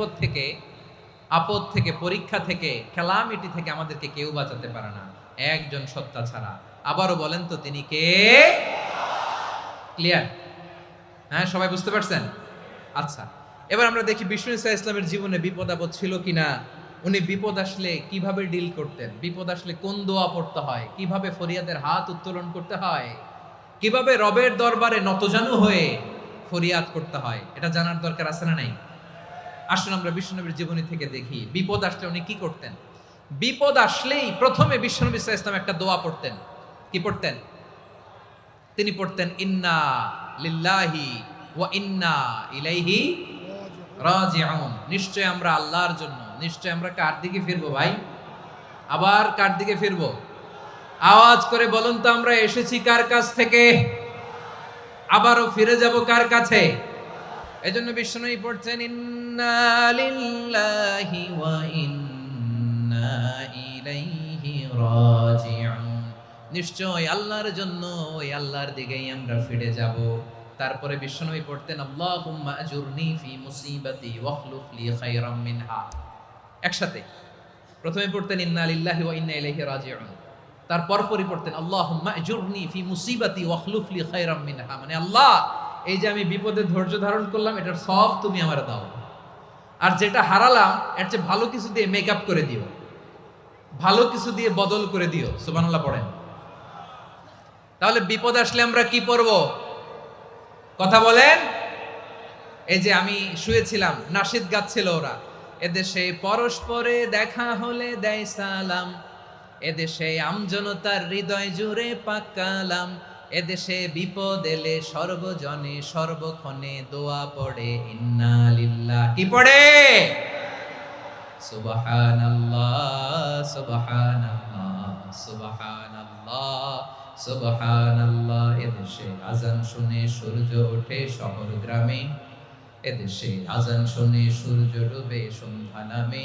বিপদ থেকে, আপদ থেকে, পরীক্ষা থেকে, খেলামিটি থেকে আমাদেরকে কেউ বাঁচাতে পারে না। একজন সত্তা ছাড়া। আবারও বলেন তো, তিনি কে? ক্লিয়ার হ্যাঁ সবাই বুঝতে পারছেন? আচ্ছা এবার আমরা দেখি বিষ্ণু ইসা ইসলামের জীবনে বিপদ আপদ ছিল কিনা। উনি বিপদ আসলে কীভাবে ডিল করতেন? বিপদ আসলে কোন দোয়া পড়তে হয়? কীভাবে ফরিয়াদের হাত উত্তোলন করতে হয়? কীভাবে রবের দরবারে নতজানু হয়ে ফরিয়াদ করতে হয়? এটা জানার দরকার আছে না নাই? আসুন আমরা বিশ্বনবীর জীবনী থেকে দেখি। বিপদ আসলে উনি কি করতেন? বিপদ আসলেই প্রথমে বিশ্বনবী ইসা ইসলাম একটা দোয়া পড়তেন। কি পড়তেন? তিনি পড়তেন, ইন্না লিল্লাহি ওয়া ইন্না ইলাইহি রাজিউন। নিশ্চয় আমরা আল্লাহর জন্য, নিশ্চয় আমরা কার দিকে ফিরবো ভাই? আবার কার দিকে ফিরবো? আওয়াজ করে বলুন তো, আমরা এসেছি কার কাছ থেকে? আবারও ফিরে যাব কার কাছে? এজন্য বিষ্ণুই পড়ছেন, ইন্না ওয়া ইন্না ইলাইহি রাজিউন। নিশ্চয় আল্লাহর জন্য ওই আল্লাহর দিকেই আমরা ফিরে যাব। তারপরে বিশ্বনবী পড়তেন, আল্লাহুম্মা আজুরনি ফি মুসিবাতি ওয়াখলুফ লি খায়রাম মিনহা। একসাথে। প্রথমে পড়তেন ইন্না লিল্লাহি ওয়া ইন্না ইলাইহি রাজিউন। তারপর পরই পড়তেন, আল্লাহুম্মা আজুরনি ফি মুসিবাতি ওয়াখলুফ লি খায়রাম মিনহা। মানে আল্লাহ, এই যে আমি বিপদে ধৈর্য ধারণ করলাম, এটার সব তুমি আমার দাও। আর যেটা হারালাম, এর চেয়ে ভালো কিছু দিয়ে মেকআপ করে দিও। ভালো কিছু দিয়ে বদল করে দিও। সুবহানাল্লাহ পড়েন। তাহলে বিপদ আসলে আমরা কি পড়ব? কথা বলেন? এই যে আমি শুয়েছিলাম, নাসিদ গাচ্ছিল ওরা। এদেশে পরস্পরে দেখা হলে দেয় সালাম। এদেশে আমজনতার হৃদয় জুড়ে পাকালাম এদেশে বিপদ এলে সর্বজনে সর্বক্ষণে দোয়া পড়ে ইন্না লিল্লাহ কি পড়ে? সুবহানাল্লাহ সুবহানাল্লাহ এদেশে আজান শুনে এদেশে আজান শুনে সূর্য ডুবে সন্ধ্যা নামে।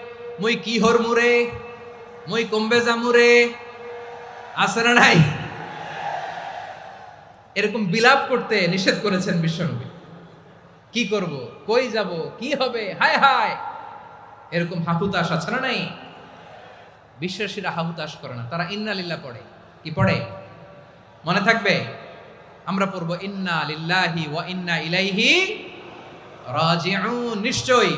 মুই কি হরমু রে মুই কমবে জামু রে আছে না নাই? এরকম বিলাপ করতে নিষেধ করেছেন বিশ্বনবী। কি করব? কই যাব? কি হবে? হায় হায়! এরকম হাহুতাশ আছে না নাই? বিশ্বাসীরা হাহুতাশ করে না। তারা ইন্নালিল্লাহ পড়ে। কি পড়ে? মনে থাকবে? আমরা পড়ব ইন্না লিল্লাহি ওয়া ইন্না ইলাইহি রাজিউন। নিশ্চয়ই।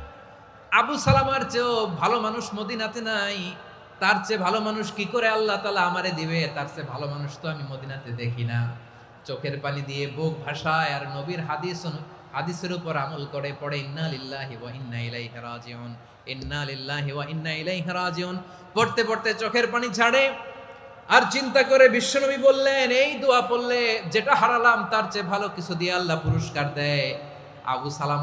আবু সালামার চেয়েও ভালো মানুষ মদিনাতে নাই। তার চেয়ে ভালো মানুষ কি করে আল্লাহ তালা আমারে দিবে? তার চেয়ে ভালো মানুষ তো আমি মদিনাতে দেখি না। চোখের পানি দিয়ে বুক ভাষায় আর নবীর হাদিস হাদিসের উপর আমল করে পড়ে, ইন্না লিল্লাহি পড়তে পড়তে চোখের পানি ছাড়ে আর চিন্তা করে বিশ্বনবী বললেন, এই দোয়া পড়লে যেটা হারালাম, তার চেয়ে ভালো কিছু দিয়ে আল্লাহ পুরস্কার দেয়। আবু সালাম